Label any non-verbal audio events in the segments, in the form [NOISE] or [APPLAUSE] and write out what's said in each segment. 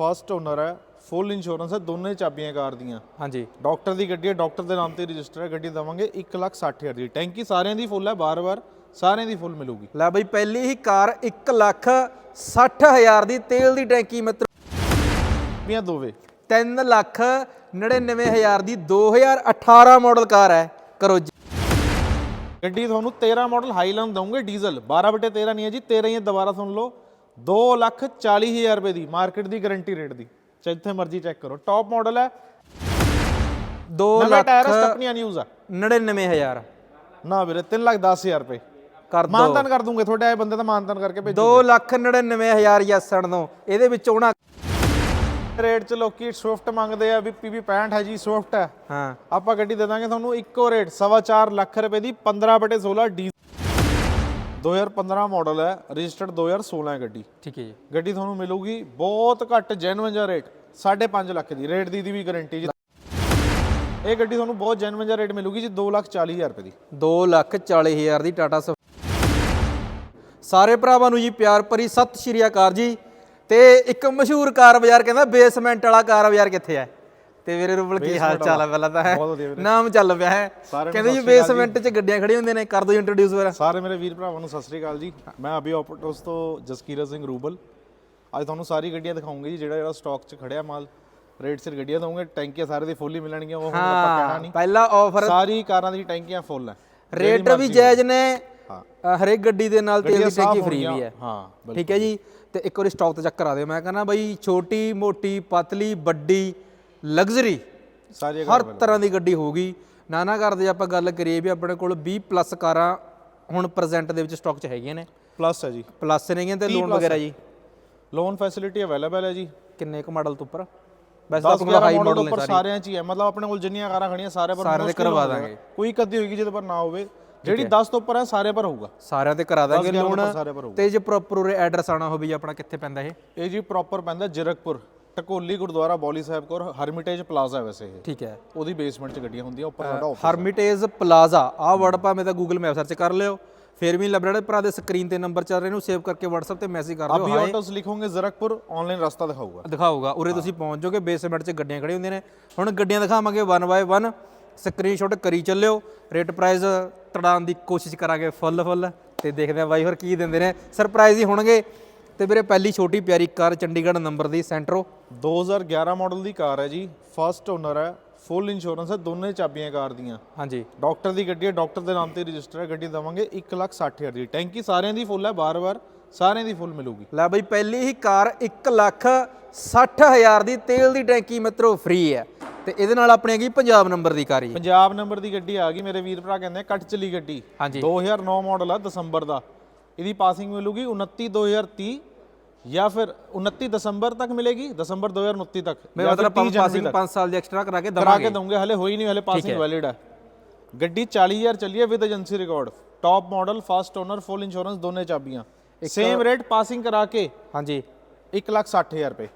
First owner ਹੈ ਫੁੱਲ insurance ਹੈ ਦੋਨੇ ਚਾਬੀਆਂ ਕਾਰ ਦੀਆਂ। ਹਾਂਜੀ। ਡਾਕਟਰ ਦੀ ਗੱਡੀ ਹੈ ਡਾਕਟਰ ਦੇ ਨਾਮ ਤੇ ਰਜਿਸਟਰ ਹੈ ਗੱਡੀ ਦਵਾਂਗੇ 160000 ਦੀ। ਟੈਂਕੀ ਸਾਰਿਆਂ ਦੀ ਫੁੱਲ ਹੈ ਬਾਰ-ਬਾਰ ਸਾਰਿਆਂ ਦੀ ਫੁੱਲ ਮਿਲੂਗੀ। ਲੈ ਬਈ ਪਹਿਲੀ ਹੀ ਕਾਰ 1 ਲੱਖ 60 ਹਜ਼ਾਰ ਦੀ ਤੇਲ ਦੀ ਟੈਂਕੀ ਮਿੱਤਰ। ਵੀਆਂ ਦੋਵੇ। 3 ਲੱਖ 99 ਹਜ਼ਾਰ ਦੀ 2018 ਮਾਡਲ ਕਾਰ ਹੈ ਕਰੋ ਜੀ। ਗੱਡੀ ਤੁਹਾਨੂੰ 13 ਮਾਡਲ ਹਾਈਲੈਂਡ ਦਵਾਂਗੇ ਡੀਜ਼ਲ 12 ਬਟੇ 13 ਨਹੀਂ ਹੈ ਜੀ 13 ਹੀ ਹੈ ਦੁਬਾਰਾ ਸੁਣ ਲਓ। 2 ਲੱਖ 40 ਹਜ਼ਾਰ ਰੁਪਏ ਦੀ ਮਾਰਕੀਟ ਦੀ ਗਾਰੰਟੀ ਰੇਟ ਦੀ। ਜਿੱਥੇ ਮਰਜ਼ੀ ਚੈੱਕ ਕਰੋ। ਟੌਪ ਮਾਡਲ ਹੈ। 2 ਨਵੇਂ ਲੱਖ ਟਾਇਰ ਸਟੈਪਨੀਆਂ ਨਿਊਜ਼ ਆ। 99 ਹਜ਼ਾਰ। ਨਾ ਵੀਰੇ 3 ਲੱਖ 10 ਹਜ਼ਾਰ ਰੁਪਏ। ਕਰ ਦੋ। ਮਾਨਤਨ ਕਰ ਦੂੰਗੇ ਤੁਹਾਡੇ ਆਏ ਬੰਦੇ ਦਾ ਮਾਨਤਨ ਕਰਕੇ ਭੇਜੋ। 2 ਲੱਖ 99 ਹਜ਼ਾਰ ਯਸਣ ਦੋ ਇਹਦੇ ਵਿੱਚ ਉਹਨਾਂ ਰੇਟ ਚ ਲੋਕੀ ਸਵਿਫਟ ਮੰਗਦੇ ਆ ਵੀ ਪੀਵੀ 65 ਹੈ ਜੀ ਸਵਿਫਟ ਹੈ। ਹਾਂ। ਆਪਾਂ ਗੱਡੀ ਦੇ ਦਾਂਗੇ ਤੁਹਾਨੂੰ ਇੱਕੋ ਰੇਟ 4.5 ਲੱਖ ਰੁਪਏ ਦੀ 15 ਬਟੇ 16 ਡੀ 2015 ਮਾਡਲ ਹੈ ਰਜਿਸਟਰਡ 2016 ਹੈ ਗੱਡੀ। ਠੀਕ ਹੈ ਜੀ। ਗੱਡੀ ਤੁਹਾਨੂੰ ਮਿਲੂਗੀ ਬਹੁਤ ਘੱਟ ਜੈਨੂਇਨ ਜਿਹਾ ਰੇਟ 5.5 ਲੱਖ ਦੀ ਰੇਟ ਦੀ ਦੀ ਵੀ ਗਾਰੰਟੀ ਜੀ ਇਹ ਗੱਡੀ ਤੁਹਾਨੂੰ ਬਹੁਤ ਜੈਨੂਇਨ ਜਿਹਾ ਰੇਟ ਮਿਲੂਗੀ ਜੀ 2 ਲੱਖ 40 ਹਜ਼ਾਰ ਰੁਪਏ ਦੀ। 2 ਲੱਖ 40 ਹਜ਼ਾਰ ਦੀ ਟਾਟਾ ਸਫ ਸਾਰੇ ਭਰਾਵਾਂ ਨੂੰ ਜੀ ਪਿਆਰ ਭਰੀ ਸਤਿ ਸ਼੍ਰੀ ਅਕਾਲ ਜੀ। ਤੇ ਇੱਕ ਮਸ਼ਹੂਰ ਕਾਰ ਬਾਜ਼ਾਰ ਕਹਿੰਦਾ ਬੇਸਮੈਂਟ ਵਾਲਾ ਕਾਰ ਬਾਜ਼ਾਰ ਕਿੱਥੇ ਹੈ? ਤੇ ਵੀਰੇ ਰੂਬਲ ਕੀ ਹਾਲ ਚਾਲ ਹੈ ਪਹਿਲਾਂ ਤਾਂ ਹੈ। ਨਾਮ ਚੱਲ ਪਿਆ ਹੈ। ਕਹਿੰਦੇ ਜੀ ਬੇਸਮੈਂਟ 'ਚ ਗੱਡੀਆਂ ਖੜੀਆਂ ਹੁੰਦੀਆਂ ਨੇ ਕਰ ਦਿਓ ਇੰਟਰੋਡਿਊਸ ਫਿਰ। ਸਾਰੇ ਮੇਰੇ ਵੀਰ ਭਰਾਵਾਂ ਨੂੰ ਸਤਿ ਸ੍ਰੀ ਅਕਾਲ ਜੀ। ਮੈਂ ਅਭੀ ਆਪਟੋਸ ਤੋਂ ਜਸਕੀਰਤ ਸਿੰਘ ਰੂਬਲ। ਅੱਜ ਤੁਹਾਨੂੰ ਸਾਰੀ ਗੱਡੀਆਂ ਦਿਖਾਉਂਗੇ ਜੀ ਜਿਹੜਾ ਜਿਹੜਾ ਸਟਾਕ 'ਚ ਖੜਿਆ ਮਾਲ। ਰੇਟ ਸਿਰ ਗੱਡੀਆਂ ਦਵਾਂਗੇ ਟੈਂਕੀਆਂ ਸਾਰੇ ਦੀ ਫੁੱਲ ਹੀ ਮਿਲਣਗੀਆਂ ਉਹ ਹੁਣ ਆਪਾਂ ਕਹਿਣਾ ਨਹੀਂ। ਪਹਿਲਾ ਆਫਰ ਸਾਰੀ ਕਾਰਾਂ ਦੀ ਟੈਂਕੀਆਂ ਫੁੱਲ ਹੈ। ਰੇਟ ਵੀ ਜਾਇਜ਼ ਨੇ। ਹਰੇਕ ਗੱਡੀ ਦੇ ਨਾਲ ਤੇਲ ਦੀ ਟੈਂਕੀ ਫ੍ਰੀ ਵੀ। ਹੈ। ਹਾਂ ਠੀਕ ਹੈ ਜੀ। ਤੇ ਇੱਕ ਵਾਰੀ ਸਟਾਕ ਤੇ ਚੱਕ ਕਰਾ ਦਿਓ। ਮੈਂ ਕਹਿੰਦਾ ਬਈ ਛੋਟੀ ਮੋਟੀ ਪਤਲੀ ਵੱਡੀ ਲਗਜ਼ਰੀ। ਸਾਰੀ ਹਰ ਤਰ੍ਹਾਂ ਦੀ ਗੱਡੀ ਹੋਊਗੀ। ਨਾ ਨਾ ਕਰਦੇ ਆਪਾਂ ਗੱਲ ਕਰੀਏ ਵੀ ਆਪਣੇ ਕੋਲ 20 ਪਲੱਸ ਕਾਰਾਂ ਹੁਣ ਪ੍ਰੈਜ਼ੈਂਟ ਦੇ ਵਿੱਚ ਸਟਾਕ 'ਚ ਹੈਗੀਆਂ ਨੇ। ਪਲੱਸ ਹੈ ਜੀ। ਪਲੱਸ ਨੇਗੀਆਂ ਤੇ ਲੋਨ ਵਗੈਰਾ ਜੀ। ਲੋਨ ਫੈਸਿਲਿਟੀ ਅਵੇਲੇਬਲ ਹੈ ਜੀ। ਕਿੰਨੇ ਕੁ ਮਾਡਲ ਤੋਂ ਉੱਪਰ? ਵੈਸੇ ਤਾਂ 10 ਆਪਣੇ ਹਾਈ 11 ਮਾਡਲ ਨੇ ਉੱਪਰ ਸਾਰੇ। ਸਾਰਿਆਂ 'ਚ ਹੀ ਹੈ। ਮਤਲਬ ਆਪਣੇ ਕੋਲ ਜਿੰਨੀਆਂ ਕਾਰਾਂ ਖੜੀਆਂ ਸਾਰੇ ਪਰ mostly ਕਰਵਾ ਦਾਂਗੇ। ਕੋਈ ਕਦੀ ਹੋਏਗੀ ਜਿਹਦੇ ਪਰ ਨਾ ਹੋਵੇ। ਜਿਹੜੀ 10 ਤੋਂ ਉੱਪਰ ਹੈ ਸਾਰੇ ਪਰ ਹੋਊਗਾ। ਸਾਰਿਆਂ ਤੇ ਕਰਾ ਦਾਂਗੇ 10 11 ਲੋਨ ਸਾਰੇ ਤੇ ਜੇ ਪ੍ਰੋਪਰ ਉਰੇ ਐਡਰੈਸ ਆਣਾ ਹੋਵੇ ਜੀ ਆਪਣਾ ਕਿੱਥੇ ਪੈਂਦਾ ਇਹ? ਇਹ ਜੀ ਪ੍ਰੋਪਰ ਪੈਂਦਾ ਜਿਰਕਪੁਰ। ਟਕੋਲੀ ਗੁਰਦੁਆਰਾ ਬੌਲੀ ਸਾਹਿਬ ਕੋਲ ਹਰਮਿਟੇਜ ਪਲਾਜ਼ਾ ਵੈਸੇ ਇਹ। ਠੀਕ ਹੈ। ਉਹਦੀ ਬੇਸਮੈਂਟ 'ਚ ਗੱਡੀਆਂ ਹੁੰਦੀਆਂ ਉੱਪਰ ਸਾਡਾ office ਹਰਮਿਟੇਜ ਪਲਾਜ਼ਾ ਆਹ ਵਰਡ ਭਾਵੇਂ ਤਾਂ ਗੂਗਲ ਮੈਪ ਸਰਚ ਕਰ ਲਿਓ। ਫਿਰ ਵੀ ਲੱਭਣਾ ਭਰਾ ਦੇ ਸਕਰੀਨ ਤੇ ਨੰਬਰ ਚੱਲ ਰਹੇ ਨੂੰ ਸੇਵ ਕਰਕੇ WhatsApp ਤੇ ਮੈਸੇਜ ਕਰ ਦਿਓ। ਅਭੀ ਆਟੋਸ ਲਿਖੋਗੇ ਜ਼ਰਕਪੁਰ ਆਨਲਾਈਨ ਰਸਤਾ ਦਿਖਾਊਗਾ। ਦਿਖਾਊਗਾ। ਉਰੇ ਤੁਸੀਂ ਪਹੁੰਚ ਜਾਓਗੇ ਬੇਸਮੈਂਟ 'ਚ ਗੱਡੀਆਂ ਖੜੀਆਂ ਹੁੰਦੀਆਂ ਨੇ। ਹੁਣ ਗੱਡੀਆਂ ਦਿਖਾਵਾਂਗੇ 1 ਬਾਏ 1 ਸਕਰੀਨਸ਼ਾਟ ਕਰੀ ਚੱਲਿਓ। ਰੇਟ ਪ੍ਰਾਈਸ ਤੜਾਉਣ ਦੀ ਕੋਸ਼ਿਸ਼ ਕਰਾਂਗੇ ਫੁੱਲ ਫੁੱਲ ਤੇ ਦੇਖਦੇ ਆ ਬਾਈ ਹੋਰ ਕੀ ਦਿੰਦੇ ਨੇ। ਸਰਪ੍ਰਾਈਜ਼ ਹੀ ਹੋਣਗੇ। ਤੇ ਵੀਰੇ ਪਹਿਲੀ ਛੋਟੀ ਪਿਆਰੀ ਕਾਰ ਚੰਡੀਗੜ੍ਹ ਨੰਬਰ ਦੀ ਸੈਂਟਰੋ। 2011 ਮਾਡਲ ਦੀ ਕਾਰ ਹੈ ਜੀ। ਫਸਟ ਓਨਰ ਹੈ ਫੁੱਲ ਇੰਸ਼ੋਰੈਂਸ ਹੈ ਦੋਨੇ ਚਾਬੀਆਂ ਕਾਰ ਦੀਆਂ। ਹਾਂਜੀ। ਡਾਕਟਰ ਦੀ ਗੱਡੀ ਹੈ ਡਾਕਟਰ ਦੇ ਨਾਮ ਤੇ ਰਜਿਸਟਰ ਹੈ ਗੱਡੀ ਦਵਾਂਗੇ 160000 ਦੀ। ਟੈਂਕੀ ਸਾਰਿਆਂ ਦੀ ਫੁੱਲ ਹੈ ਬਾਰ-ਬਾਰ ਸਾਰਿਆਂ ਦੀ ਫੁੱਲ ਮਿਲੂਗੀ। ਲੈ ਬਈ ਪਹਿਲੀ ਹੀ ਕਾਰ 1 ਲੱਖ 60 ਹਜ਼ਾਰ ਦੀ ਤੇਲ ਦੀ ਟੈਂਕੀ ਮਿੱਤਰੋ ਫ੍ਰੀ ਹੈ। ਤੇ ਇਹਦੇ ਨਾਲ ਆਪਣੀ ਹੈਗੀ ਪੰਜਾਬ ਨੰਬਰ ਦੀ ਕਾਰ ਹੀ ਪੰਜਾਬ ਨੰਬਰ ਦੀ ਗੱਡੀ ਆ ਗਈ ਮੇਰੇ ਵੀਰ ਭਰਾ ਕਹਿੰਦੇ ਕੱਟ ਚਲੀ ਗੱਡੀ। ਹਾਂਜੀ। 2009 ਮਾਡਲ ਆ ਦਸੰਬਰ ਦਾ। ਇਹਦੀ ਪਾਸਿੰਗ ਮਿਲੂਗੀ 29 2030 ਜਾਂ ਫਿਰ 29 ਦਸੰਬਰ ਤੱਕ ਮਿਲੇਗੀ ਦਸੰਬਰ 2029 ਤੱਕ ਮੈਂ ਮਤਲਬ 30 ਜਨਵਰੀ ਪਾਸਿੰਗ ਤੱਕ। 5 ਸਾਲ ਦੀ ਐਕਸਟਰਾ ਕਰਾ ਕੇ ਕਰਾ ਦਵਾਂਗੇ। ਕੇ ਦਊਂਗੇ ਹਲੇ ਹੋਈ ਨਹੀਂ ਹਲੇ ਪਾਸਿੰਗ ਵੈਲਿਡ ਹੈ। ਗੱਡੀ 40000 ਚੱਲੀ ਹੈ with agency record top model first owner full insurance ਦੋਨੇ ਚਾਬੀਆਂ। ਸੇਮ ਰੇਟ ਪਾਸਿੰਗ ਕਰਾ ਕੇ ਹਾਂਜੀ। 160000 ਰੁਪਏ।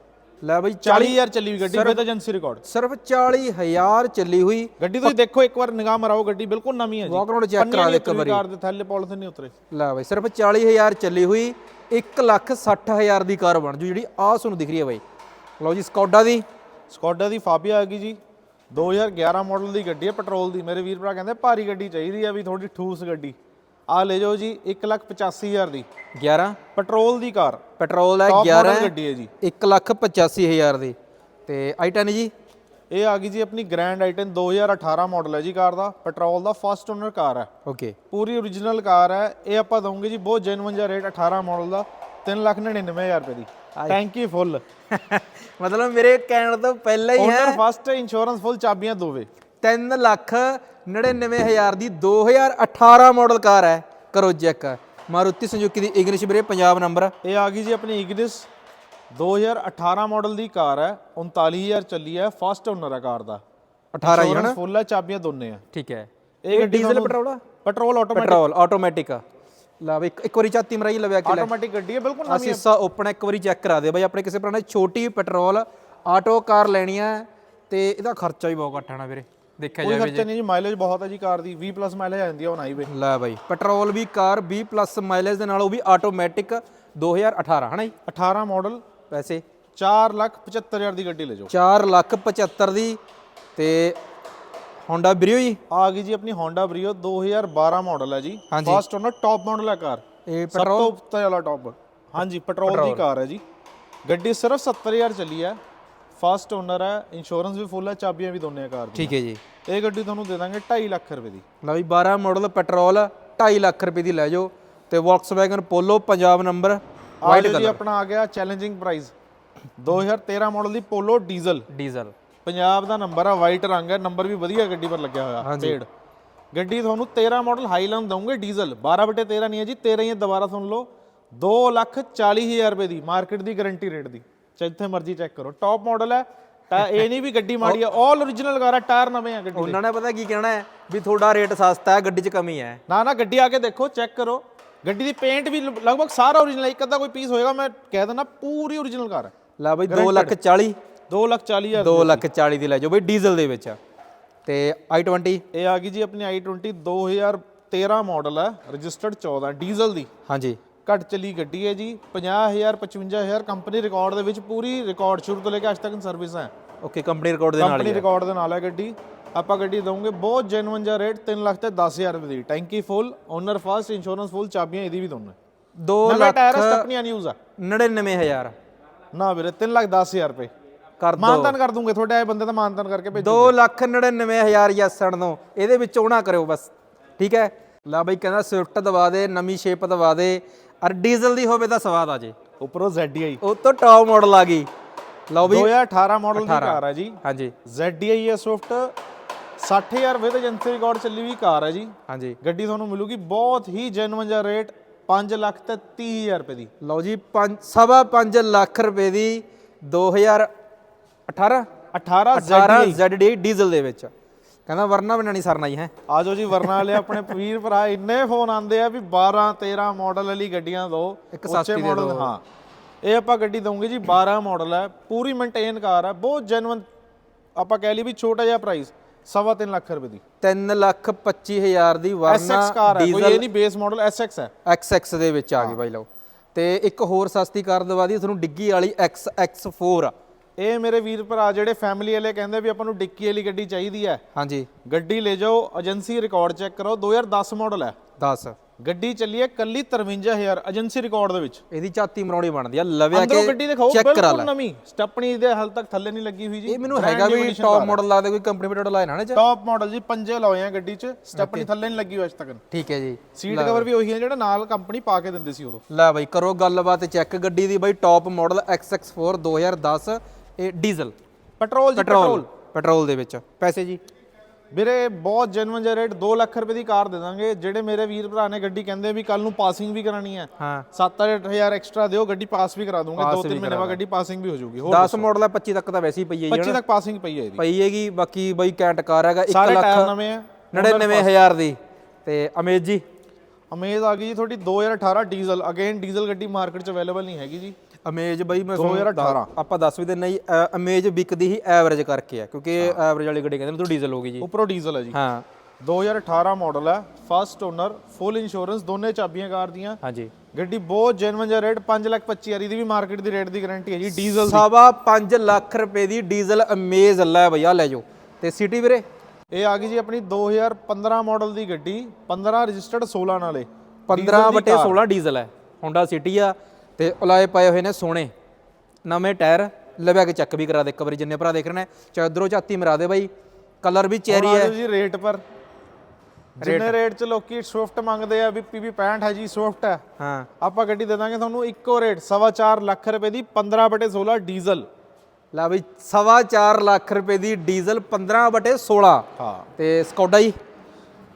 ਲੈ ਬਈ 40000 ਚੱਲੀ ਹੋਈ ਗੱਡੀ ਵਿਦ ਏਜੰਸੀ ਰਿਕਾਰਡ ਸਿਰਫ 40000 ਚੱਲੀ ਹੋਈ। ਗੱਡੀ ਤੁਸੀਂ ਦੇਖੋ ਇੱਕ ਵਾਰ ਨਿਗਾਹ ਮਰਾਓ ਗੱਡੀ ਬਿਲਕੁਲ ਨਵੀਂ ਹੈ ਜੀ। ਵਾਕ ਅਰਾਊਂਡ ਚੈੱਕ ਕਰਾ ਦੇ ਇੱਕ ਵਾਰੀ। ਕਾਰ ਦੇ ਥੱਲੇ ਪੋਲੀਥੀਨ ਨਹੀਂ ਉਤਰੇ। ਲੈ ਬਈ ਸਿਰਫ 40000 ਚੱਲੀ ਹੋਈ 1 ਲੱਖ 60 ਹਜ਼ਾਰ ਦੀ ਕਾਰ ਬਣ ਜੂ ਜਿਹੜੀ ਆਹ ਤੁਹਾਨੂੰ ਦਿਖ ਰਹੀ ਹੈ ਬਾਈ। ਲਓ ਜੀ ਸਕੌਡਾ ਦੀ। ਸਕੋਡਾ ਦੀ ਫਾਬੀਆ ਆ ਗਈ ਜੀ। 2011 ਮਾਡਲ ਦੀ ਗੱਡੀ ਹੈ ਪੈਟਰੋਲ ਦੀ। ਮੇਰੇ ਵੀਰ ਭਰਾ ਕਹਿੰਦੇ ਭਾਰੀ ਗੱਡੀ ਚਾਹੀਦੀ ਆ ਵੀ ਥੋੜੀ ਠੂਸ ਗੱਡੀ। ਆ ਲੈ ਜਾਓ ਜੀ 185000 ਦੀ। 11 ਪੈਟਰੋਲ ਦੀ ਕਾਰ। ਪੈਟਰੋਲ ਹੈ ਟੌਪ 11 ਮਾਡਲ ਗੱਡੀ ਹੈ ਜੀ। 1 ਲੱਖ 85 ਹਜ਼ਾਰ ਦੀ। ਤੇ i10 ਜੀ? ਇਹ ਆ ਗਈ ਜੀ ਆਪਣੀ ਗ੍ਰੈਂਡ ਆਈਟਨ 2018 ਮਾਡਲ ਹੈ ਜੀ ਕਾਰ ਦਾ। ਪੈਟਰੋਲ ਦਾ ਫਸਟ ਓਨਰ ਕਾਰ ਹੈ। ਓਕੇ ਪੂਰੀ ਓਰੀਜਨਲ ਕਾਰ ਹੈ। ਇਹ ਆਪਾਂ ਦਵਾਂਗੇ ਜੀ ਬਹੁਤ ਜੈਨੂਇਨ ਜਿਹਾ ਰੇਟ 18 ਮਾਡਲ ਦਾ। 399000 ਰੁਪਏ ਦੀ। ਟੈਂਕੀ ਫੁੱਲ [LAUGHS] ਮਤਲਬ ਮੇਰੇ ਕਹਿਣ ਤੋਂ ਪਹਿਲਾਂ ਹੀ ਹੈ ਓਨਰ ਫਸਟ ਇੰਸ਼ੋਰੈਂਸ ਫੁੱਲ ਚਾਬੀਆਂ ਦੋਵੇ। 3 ਲੱਖ 99 ਹਜ਼ਾਰ ਦੀ 2018 ਮਾਡਲ ਕਾਰ ਹੈ। ਕਰੋ ਚੈੱਕ ਮਾਰੂਤੀ ਸੁਜ਼ੂਕੀ ਦੀ ਇੰਗਲਿਸ਼ ਵੀਰੇ ਪੰਜਾਬ ਨੰਬਰ ਇਹ ਆ ਗਈ ਜੀ ਆਪਣੀ ਇਗਨਿਸ 2018 ਮਾਡਲ ਦੀ ਕਾਰ ਹੈ। 39000 ਚੱਲੀ ਹੈ। ਫਸਟ ਓਨਰ ਹੈ ਕਾਰ ਦਾ। 18 ਹੀ ਹਨਾ ਫੁੱਲ ਹੈ ਚਾਬੀਆਂ ਦੋਨੇ ਆ। ਠੀਕ ਹੈ। ਇਹ ਗੱਡੀ ਡੀਜ਼ਲ ਪੈਟਰੋਲ ਆ? ਪੈਟਰੋਲ ਆਟੋਮੈਟਿਕ ਪੈਟਰੋਲ ਆਟੋਮੈਟਿਕ ਲਾ ਬਈ ਇੱਕ- ਵਾਰੀ ਝਾਤੀ ਮਰਾਈ ਲਵਿਆ ਕੇ ਆਟੋਮੈਟਿਕ ਗੱਡੀ ਹੈ ਬਿਲਕੁਲ ਆ ਸੀਸਾ ਓਪਨ ਇੱਕ ਵਾਰੀ ਚੈੱਕ ਕਰਾ ਦੇ ਬਾਈ ਆਪਣੇ ਕਿਸੇ ਭਰਾ ਨੇ ਛੋਟੀ ਪੈਟਰੋਲ ਆਟੋ ਕਾਰ ਲੈਣੀ ਹੈ ਤੇ ਇਹਦਾ ਖਰਚਾ ਵੀ ਬਹੁਤ ਘੱਟ ਆਣਾ ਵੀਰੇ। ਦੇਖਿਆ ਕੋਈ ਜਾਵੇ ਖਰਚਾ ਨਹੀਂ ਜੀ ਮਾਈਲੇਜ ਬਹੁਤ ਹੈ ਜੀ ਕਾਰ ਦੀ 20 ਪਲੱਸ ਮਾਈਲੇਜ ਆ ਜਾਂਦੀ ਹੈ ਉਹ ਨਾਈ ਵੇ ਲੈ ਬਾਈ ਪੈਟਰੋਲ ਵੀ ਕਾਰ 20 ਪਲੱਸ ਮਾਈਲੇਜ ਦੇ ਨਾਲ ਉਹ ਵੀ ਆਟੋਮੈਟਿਕ 2018 ਹਨਾ ਜੀ? 18 ਮਾਡਲ ਪੈਸੇ। 475000 ਦੀ ਗੱਡੀ ਲੈ ਜਾਓ। 4 ਲੱਖ 75 ਦੀ ਤੇ Honda Brio ਜੀ? ਆ ਗਈ ਜੀ ਆਪਣੀ Honda Brio 2012 ਮਾਡਲ ਹੈ ਜੀ। ਫਸਟ ਓਨਰ ਟੌਪ ਮਾਡਲ ਹੈ ਕਾਰ। ਇਹ ਸਭ ਤੋਂ ਉੱਤੇ ਵਾਲਾ ਟੌਪ ਹਾਂਜੀ ਪੈਟਰੋਲ ਦੀ ਕਾਰ ਹੈ ਜੀ। ਗੱਡੀ ਸਿਰਫ 70000 ਚੱਲੀ ਹੈ। ਫਸਟ ਓਨਰ ਹੈ ਇੰਸ਼ੋਰੈਂਸ ਵੀ ਫੁੱਲ ਹੈ ਚਾਬੀਆਂ ਵੀ ਦੋਨੇ ਕਾਰ ਦੀ ਠੀਕ ਹੈ ਜੀ। ਇਹ ਗੱਡੀ ਤੁਹਾਨੂੰ ਦੇ ਦਾਂਗੇ 2.5 ਲੱਖ ਰੁਪਏ ਦੀ। ਲਓ ਜੀ 12 ਮਾਡਲ ਪੈਟਰੋਲ 2.5 ਲੱਖ ਰੁਪਏ ਦੀ ਲੈ ਜਾਓ। ਤੇ Volkswagen Polo Punjab number white ਜੀ ਆਪਣਾ ਆ ਗਿਆ ਚੈਲੰਜਿੰਗ ਪ੍ਰਾਈਸ 2013 ਮਾਡਲ ਦੀ ਪੋਲੋ ਡੀਜ਼ਲ ਡੀਜ਼ਲ ਪੰਜਾਬ ਦਾ ਨੰਬਰ ਆ ਵਾਈਟ ਰੰਗ ਹੈ ਨੰਬਰ ਵੀ ਵਧੀਆ ਗੱਡੀ ਪਰ ਲੱਗਿਆ ਹੋਇਆ ਪੇੜ ਗੱਡੀ ਤੁਹਾਨੂੰ 13 ਮਾਡਲ ਹਾਈਲੈਂਡ ਦਊਂਗੇ ਡੀਜ਼ਲ 12 ਬਟੇ 13 ਨਹੀਂ ਹੈ ਜੀ 13 ਹੀ ਹੈ, ਦੁਬਾਰਾ ਸੁਣ ਲਓ। 2 ਲੱਖ 40 ਹਜ਼ਾਰ ਰੁਪਏ ਦੀ ਮਾਰਕੀਟ ਦੀ ਗਾਰੰਟੀ ਰੇਟ ਦੀ। ਜਿੱਥੇ ਮਰਜ਼ੀ ਚੈੱਕ ਕਰੋ। ਟੌਪ ਮਾਡਲ ਹੈ ਤਾਂ ਇਹ ਨਹੀਂ ਵੀ ਗੱਡੀ ਮਾੜੀ ਹੈ ਆਲ origignal ਕਾਰ ਟਾਇਰ ਨਵੇਂ ਆ ਗੱਡੀ ਦੇ। ਉਹਨਾਂ ਨੇ ਪਤਾ ਕੀ ਕਹਿਣਾ ਹੈ ਵੀ ਤੁਹਾਡਾ ਰੇਟ ਸਸਤਾ ਹੈ ਗੱਡੀ 'ਚ ਕਮੀ ਹੈ। ਨਾ ਨਾ ਗੱਡੀ ਆ ਕੇ ਦੇਖੋ ਚੈੱਕ ਕਰੋ। ਗੱਡੀ ਦੀ ਪੇਂਟ ਵੀ ਲਗਭਗ ਸਾਰਾ origignal ਇੱਕ ਅੱਧਾ ਕੋਈ ਪੀਸ ਹੋਏਗਾ ਮੈਂ ਕਹਿ ਦਿੰਦਾ ਪੂਰੀ origignal ਕਾਰ ਹੈ। ਲੈ ਬਈ 2 ਲੱਖ 40 2 ਲੱਖ 40 ਹਜ਼ਾਰ 2 ਲੱਖ 40 ਦੀ ਲੈ ਜਾਓ ਬਈ ਡੀਜ਼ਲ ਦੇ ਵਿੱਚ। ਤੇ i20 ਇਹ ਆ ਗਈ ਜੀ ਆਪਣੀ i20 2013 ਮਾਡਲ ਹੈ ਰਜਿਸਟਰਡ 14 ਡੀਜ਼ਲ ਦੀ। ਹਾਂਜੀ। ਘੱਟ ਚਲੀ ਗੱਡੀ ਹੈ ਜੀ 50000 55000 ਕੰਪਨੀ ਰਿਕਾਰਡ ਦੇ ਵਿੱਚ ਪੂਰੀ ਰਿਕਾਰਡ ਸ਼ੁਰੂ ਤੋਂ ਲੈ ਕੇ ਅੱਜ ਤੱਕ ਸਰਵਿਸ ਹੈ। ਓਕੇ ਕੰਪਨੀ ਰਿਕਾਰਡ ਦੇ ਨਾਲ ਕੰਪਨੀ ਰਿਕਾਰਡ ਦੇ ਨਾਲ ਹੈ ਗੱਡੀ। ਆਪਾਂ ਗੱਡੀ ਦਵਾਂਗੇ ਬਹੁਤ ਜੈਨੂਇਨ ਜਿਹਾ ਰੇਟ 3 ਲੱਖ ਤੇ 10000 ਰੁਪਏ ਦੀ। ਟੈਂਕੀ full owner first insurance full ਚਾਬੀਆਂ ਇਹਦੀ ਵੀ ਦੋਨੇ 2 ਨਵੇਂ ਲੱਖ ਟਾਇਰ ਸਟੈਪਨੀਆਂ ਨਿਊਜ਼ ਆ। 99000 ਨਾ ਵੀਰੇ 3 ਲੱਖ 10000 ਰੁਪਏ। ਕਰ ਦੋ। ਮਾਨਤਨ ਕਰ ਦੂੰਗੇ ਤੁਹਾਡੇ ਆਏ ਬੰਦੇ ਦਾ ਮਾਨਤਨ ਕਰਕੇ ਭੇਜੋ। 2 ਲੱਖ 99000 ਯਸਣ ਦੋ ਇਹਦੇ ਵਿੱਚੋਂ ਨਾ ਕਰਿਓ ਬਸ। ਠੀਕ ਹੈ? ਲਾ ਬਈ ਕਹਿੰਦਾ ਸਵਿਫਟ ਦਵਾ ਦੇ ਨਵੀਂ ਸ਼ੇਪ ਦਵਾ ਦੇ। ਅਰ ਡੀਜ਼ਲ ਦੀ ਹੋਵੇ ਤਾਂ ਸਵਾਦ ਆ ਜੇ। ਉੱਪਰੋਂ ZDI ਉਹ ਤੋਂ ਟੌਪ ਮਾਡਲ ਆ ਗਈ। ਲਓ ਵੀ 2018 ਮਾਡਲ ਦੀ ਕਾਰ ਹੈ ਜੀ। ਹਾਂਜੀ। ZDI ਹੈ ਸਵਿਫਟ 60000 ਵਿਦ ਏਜੰਸੀ ਰਿਕਾਰਡ ਚੱਲੀ ਹੋਈ ਕਾਰ ਹੈ ਜੀ। ਹਾਂਜੀ। ਗੱਡੀ ਤੁਹਾਨੂੰ ਮਿਲੂਗੀ ਬਹੁਤ ਹੀ ਜੈਨੂਇਨ ਜਿਹਾ ਰੇਟ 5 ਲੱਖ ਤੇ 30000 ਰੁਪਏ ਦੀ। ਲਓ ਜੀ 5 ਸਵਾ 5 ਲੱਖ ਰੁਪਏ ਦੀ 2018 18 18 ZD ਡੀਜ਼ਲ ਦੇ ਵਿੱਚ। ਕਹਿੰਦਾ ਵਰਨਾ ਵੀ ਨਹੀਂ ਸਰਨਾ ਜੀ ਹੈ। ਆਜੋ ਜੀ ਵਰਨਾ ਵਾਲੇ ਆਪਣੇ ਵੀਰ ਭਰਾ ਇੰਨੇ ਫੋਨ ਆਉਂਦੇ ਆ ਵੀ 12 13 ਮਾਡਲ ਵਾਲੀ ਗੱਡੀਆਂ ਦੋ ਇੱਕ ਸਸਤੀ ਦੇ ਦਿਓ। ਹਾਂ। ਇਹ ਆਪਾਂ ਗੱਡੀ ਦਵਾਂਗੇ ਜੀ 12 ਮਾਡਲ ਹੈ ਪੂਰੀ ਮੇਨਟੇਨ ਕਾਰ ਹੈ ਬਹੁਤ ਜੈਨੂਇਨ ਆਪਾਂ ਕਹਿ ਲਈ ਵੀ ਛੋਟਾ ਜਿਹਾ ਪ੍ਰਾਈਸ ਸਵਾ ਤਿੰਨ ਲੱਖ ਰੁਪਏ ਦੀ। 3 ਲੱਖ 25 ਹਜ਼ਾਰ ਦੀ ਵਰਨਾ ਹੈ ਕੋਈ ਡੀਜ਼ਲ ਇਹ ਨਹੀਂ ਬੇਸ ਮਾਡਲ SX ਹੈ XX ਦੇ ਵਿੱਚ ਆ ਗਈ ਬਾਈ ਲਓ। ਤੇ ਇੱਕ ਹੋਰ ਸਸਤੀ ਕਰ ਦਵਾ ਦੀ ਤੁਹਾਨੂੰ ਡਿੱਗੀ ਵਾਲੀ XX4 ਇਹ ਮੇਰੇ ਵੀਰ ਭਰਾ ਜਿਹੜੇ ਫੈਮਿਲੀ ਵਾਲੇ ਕਹਿੰਦੇ ਵੀ ਆਪਾਂ ਨੂੰ ਡਿੱਕੀ ਵਾਲੀ ਗੱਡੀ ਚਾਹੀਦੀ ਹੈ। ਹਾਂਜੀ। ਗੱਡੀ ਲੈ ਜਾਓ ਏਜੰਸੀ ਰਿਕਾਰਡ ਚੈੱਕ ਕਰੋ 2010 ਮਾਡਲ ਹੈ। 10 ਗੱਡੀ ਚੱਲੀ ਹੈ ਕੱਲੀ 53000 ਏਜੰਸੀ ਰਿਕਾਰਡ ਦੇ ਵਿੱਚ। ਇਹਦੀ ਝਾਤੀ ਮਰਾਉਣੀ ਬਣਦੀ ਆ ਲਵਿਆ ਅੰਦਰੋਂ ਕੇ ਗੱਡੀ ਦਿਖਾਓ ਚੈੱਕ ਕਰਾ ਬਿਲਕੁਲ ਲੈ। ਨਵੀਂ। ਸਟੈਪਨੀ ਦੇ ਹਾਲ ਤੱਕ ਥੱਲੇ ਨਹੀਂ ਲੱਗੀ ਹੋਈ ਜੀ। ਇਹ ਮੈਨੂੰ ਹੈਗਾ ਵੀ ਟੌਪ ਮਾਡਲ ਲੱਗਦਾ ਕੋਈ ਕੰਪਨੀ ਬਿਟਡ ਲਾਇਆ ਨਾ ਚ? ਟੌਪ ਮਾਡਲ ਜੀ ਪੰਜੇ ਲਾਏ ਆ ਗੱਡੀ 'ਚ। ਸਟੈਪਨੀ ਥੱਲੇ ਨਹੀਂ ਲੱਗੀ ਹੋਈ ਅੱਜ ਤੱਕ। ਠੀਕ ਹੈ ਜੀ। ਸੀਟ ਕਵਰ ਵੀ ਉਹੀ ਹੈ ਜਿਹੜਾ ਨਾਲ ਕੰਪਨੀ ਪਾ ਕੇ ਦਿੰਦੀ ਸੀ ਉਦੋਂ। ਲੈ ਬਾਈ ਕਰੋ ਗੱਲਬਾਤ ਚੈੱਕ ਗੱਡੀ ਦੀ ਬਾਈ ਟੌਪ ਮਾਡਲ XX4 2010 ਇਹ ਡੀਜ਼ਲ। ਪੈਟਰੋਲ ਜੀ ਪੈਟਰੋਲ ਪੈਟਰੋਲ। ਦੇ ਵਿੱਚ। ਪੈਸੇ ਜੀ। ਵੀਰੇ ਬਹੁਤ ਜੈਨੂਇਨ ਜਿਹਾ ਰੇਟ 2 ਲੱਖ ਰੁਪਏ ਦੀ ਕਾਰ ਦੇ ਦਾਂਗੇ। ਜਿਹੜੇ ਮੇਰੇ ਵੀਰ ਭਰਾ ਨੇ ਗੱਡੀ ਕਹਿੰਦੇ ਵੀ ਕੱਲ ਨੂੰ ਪਾਸਿੰਗ ਵੀ ਕਰਾਣੀ ਹੈ। ਹਾਂ। 7-8000 ਐਕਸਟਰਾ ਦਿਓ ਗੱਡੀ ਪਾਸ ਵੀ ਕਰਾ ਦੂੰਗੇ 2-3 ਮਹੀਨੇ ਬਾਅਦ ਗੱਡੀ ਪਾਸਿੰਗ ਵੀ ਹੋ ਜਾਊਗੀ। ਹੋਰ 10 ਮਾਡਲ ਹੈ 25 ਤੱਕ ਤਾਂ ਵੈਸੇ ਹੀ ਪਈ ਹੈ ਜੀ 25 ਤੱਕ ਪਾਸਿੰਗ ਪਈ ਹੈ ਇਹਦੀ ਪਈ ਹੈਗੀ ਬਾਕੀ ਬਾਈ ਕੈਂਟ ਕਾਰ ਹੈਗਾ 1 ਸਾਰੇ ਲੱਖ ਟਾਇਰ ਨਵੇਂ ਆ। 99000 ਦੀ। ਤੇ ਅਮੇਜ ਜੀ? ਅਮੇਜ਼ ਆ ਗਈ ਜੀ ਤੁਹਾਡੀ 2018 ਡੀਜ਼ਲ। ਅਗੇਨ ਡੀਜ਼ਲ ਗੱਡੀ ਮਾਰਕੀਟ 'ਚ ਅਵੇਲੇਬਲ ਨਹੀਂ ਹੈਗੀ ਜੀ। ਅਮੇਜ ਬਈ ਮੈਂ ਤੁਹਾਨੂੰ 2018 ਦੱਸ- ਆਪਾਂ ਦੱਸ ਵੀ ਦਿੰਨੇ ਜੀ ਅਮੇਜ ਵਿਕਦੀ ਹੀ ਐਵਰੇਜ ਕਰਕੇ ਆ ਕਿਉਂਕਿ ਐਵਰੇਜ ਵਾਲੀ ਗੱਡੀ ਕਹਿੰਦੇ ਨੇ ਤੂੰ ਡੀਜ਼ਲ ਹੋਗੀ ਜੀ। ਉੱਪਰੋਂ ਡੀਜ਼ਲ ਹੈ ਜੀ। ਹਾਂ। 2018 ਮਾਡਲ ਹੈ ਫਸਟ ਓਨਰ ਫੁੱਲ ਇੰਸ਼ੋਰੈਂਸ ਦੋਨੇ ਚਾਬੀਆਂ ਕਾਰ ਦੀਆਂ। ਹਾਂਜੀ। ਗੱਡੀ ਬਹੁਤ ਜੈਨੂਇਨ ਜਿਹਾ ਰੇਟ 5 ਲੱਖ 25 ਹਜ਼ਾਰ ਦੀ ਵੀ ਮਾਰਕੀਟ ਦੀ ਰੇਟ ਦੀ ਗਾਰੰਟੀ ਹੈ ਜੀ ਡੀਜ਼ਲ ਸਵਾ 5 ਲੱਖ ਰੁਪਏ ਦੀ ਡੀਜ਼ਲ ਅਮੇਜ ਲੈ ਭਈਆ ਲੈ ਜਾਓ। ਤੇ ਸਿਟੀ ਵੀਰੇ? ਇਹ ਆ ਗਈ ਜੀ ਆਪਣੀ 2015 ਮਾਡਲ ਦੀ ਗੱਡੀ 15 ਰਜਿਸਟਰਡ 16 ਨਾਲੇ। 15 ਬਟੇ 16 ਡੀਜ਼ਲ ਹੈ। ਹੋਂਡਾ ਸਿਟੀ ਆ ਤੇ ਉਲਾਏ ਪਏ ਹੋਏ ਨੇ ਸੋਹਣੇ। ਨਵੇਂ ਟਾਇਰ ਲਵਿਆ ਕੇ ਚੈੱਕ ਵੀ ਕਰਾ ਦੇ ਇੱਕ ਵਾਰੀ ਜਿੰਨੇ ਭਰਾ ਦੇਖ ਰਹੇ ਨੇ। ਚਾਦਰੋਂ ਝਾਤੀ ਮਰਾ ਦੇ ਬਾਈ ਕਲਰ ਵੀ ਚੈਰੀ ਹੈ। ਜੀ ਰੇਟ ਪਰ। ਜਿੰਨੇ ਰੇਟ 'ਚ ਲੋਕੀ ਸਵਿਫਟ ਮੰਗਦੇ ਆ ਵੀ ਪੀਵੀ 65 ਹੈ ਜੀ ਸਵਿਫਟ ਹੈ। ਹਾਂ। ਆਪਾਂ ਗੱਡੀ ਦੇ ਦਾਂਗੇ ਤੁਹਾਨੂੰ ਇੱਕੋ ਰੇਟ 4.5 ਲੱਖ ਰੁਪਏ ਦੀ 15 ਬਟੇ 16 ਡੀਜ਼ਲ। ਲੈ ਬਈ ਸਵਾ 4 ਲੱਖ ਰੁਪਏ ਦੀ ਡੀਜ਼ਲ 15 ਬਟੇ 16 ਹਾਂ। ਤੇ ਸਕੋਡਾ ਜੀ?